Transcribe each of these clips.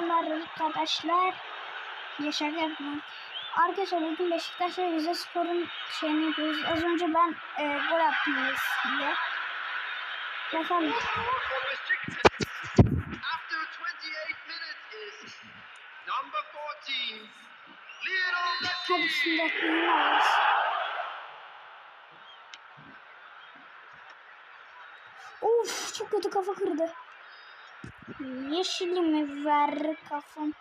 Merhabalar arkadaşlar. Yaşar yapma. Arkadaşlar bugün Beşiktaş ve Rize Spor'un şeyini yapıyoruz. Az önce ben e, gol attım Messi'yle. Bakalım. for Besiktas. After 28 minutes is number 14, Lionel Hadi şimdi aklını alırız. Uf çok kötü kafa kırdı. Yeşilimi ver kafam.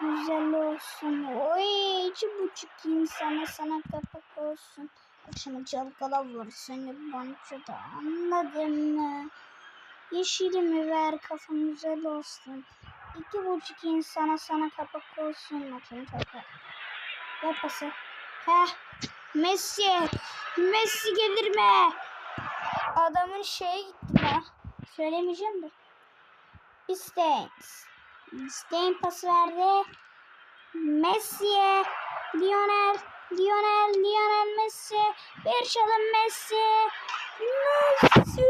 Güzel olsun. Oy iki buçuk insana sana kapak olsun. Akşama çalkala vur seni bançoda anladın mı? Yeşilimi ver kafam güzel olsun. İki buçuk insana sana kapak olsun. Akşama çalkala. Ver pası. Heh. Messi. Messi gelir mi? Adamın şeye gitti ya. Söylemeyeceğim de. Stein. Stein pas verdi. Messi'ye. Lionel. Lionel. Lionel Messi. Bir çalım Messi. Messi.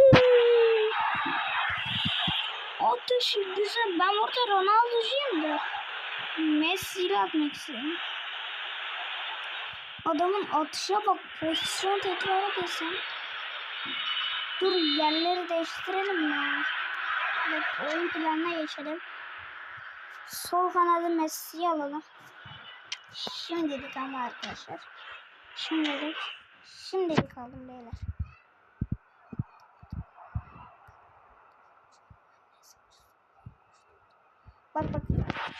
Atışı güzel. Ben orada Ronaldo'cuyum da. Messi ile atmak istedim. Adamın atışa bak. Pozisyon tekrar desem. Dur yerleri değiştirelim ya. Bak oyun planına geçelim. Sol kanadı Messi'yi alalım. Şimdilik ama arkadaşlar. Şimdilik. Şimdilik aldım beyler. Bak bak.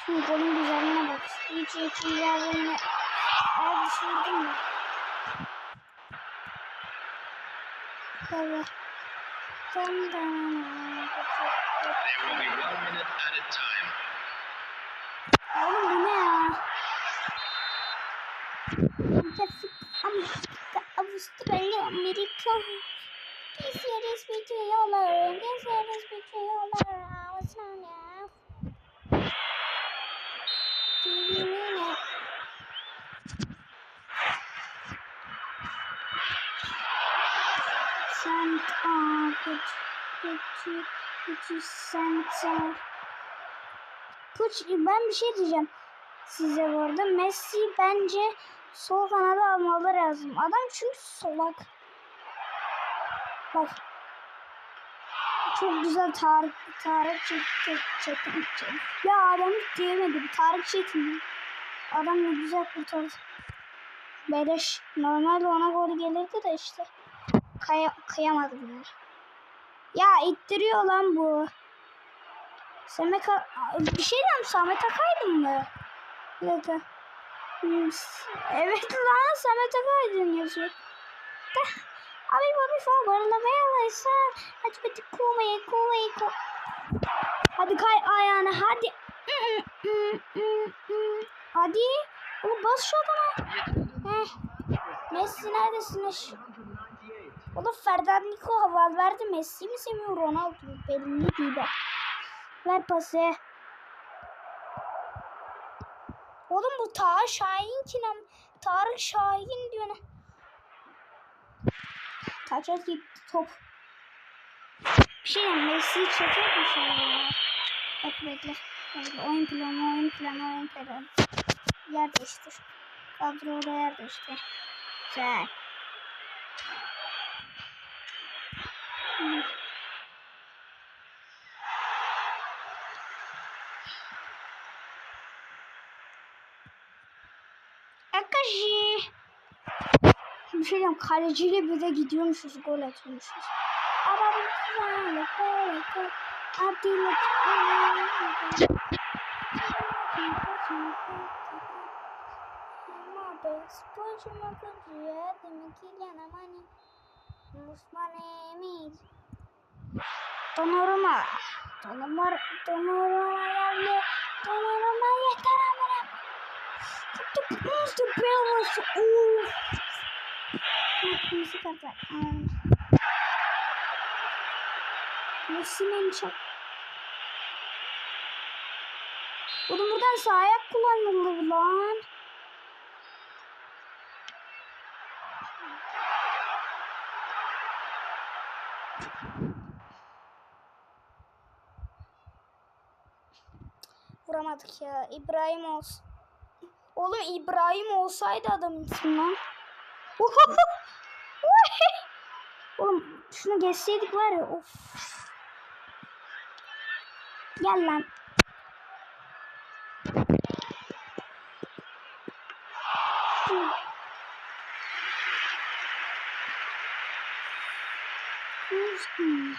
Şu golün güzelliğine bak. Hiç hiç ilerleme. Abi düşürdüm mü? Tabii. Dın dın. There will be one minute at a time. Only now. I'm Australia, America. This year is between all and This year is between all and What's on now? TV minute. Send off the 200. Puç, ben bir şey diyeceğim size bu. Messi bence sol kanada almalı lazım. Adam çünkü solak. Bak. Çok güzel Tarık, Tarık çekti. Çetin, çetin. Ya adamı diyemedim. Tarık çetin. Adam ne güzel kurtardı. Beleş. Normalde ona gol gelirdi de işte. Kaya, kıyamadım. Yani. Ya ittiriyor lan bu. Samet bir şey diyeyim Samet Akaydın mı? Hmm, Evet lan Samet Akaydın yazıyor. Abi abi falan barınamayalıysa hadi hadi kumayı kumayı ku. Hadi kay ayağına hadi. Hadi. Oğlum bas şu adama. Heh. Messi neredesiniz? Oğlum Ferdinand Valverde Messi mi seviyor Ronaldo? Belli değil. Ver pası. Oğlum bu Taha Şahin lan? Tarık Şahin diyor ne? Taça gitti top. Bir şey diyeyim, Messi'yi çeker mi şimdi? Bak bekle. Bekle. Oyun planı, oyun planı, oyun planı. Yer değiştir. Kadroda yer değiştir. Güzel mısınız? Akaji. Bir şey diyeyim kaleciyle bir de gidiyormuşuz gol atıyormuşuz. Ama bu güzel. Gol gol. Abdülhamit. Mobile. Spor şuna kadar. Demek ki yanan Musman Emir. Donnarumma. Donnarumma. Donnarumma geldi. Donnarumma yeter amına. Tuttu kırmızı beyaz. Of. Kırmızı kartlar. Messi'nin çok. Oğlum buradan sağ ayak kullanılır lan. Vuramadık ya. İbrahim olsun. Oğlum İbrahim olsaydı adamın ismi lan. Oğlum şunu geçseydik var ya of. Gel lan. school.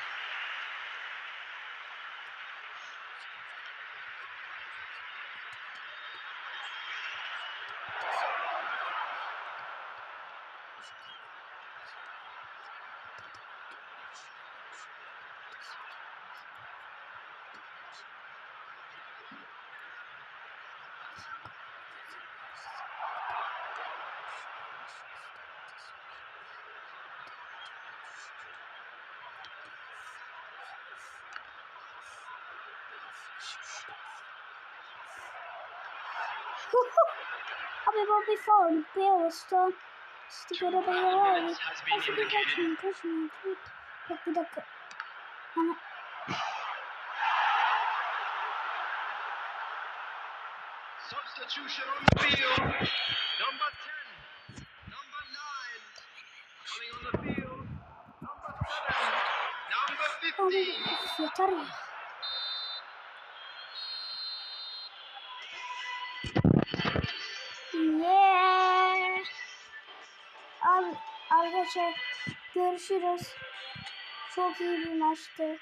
I'll be one before and Bill was still stupid about your life. I should be catching and pushing and pick it up. And Substitution on the field. Number 10, number 9, coming on the field. Number 7, number 15. Oh, arkadaşlar görüşürüz. Çok iyi bir maçtı.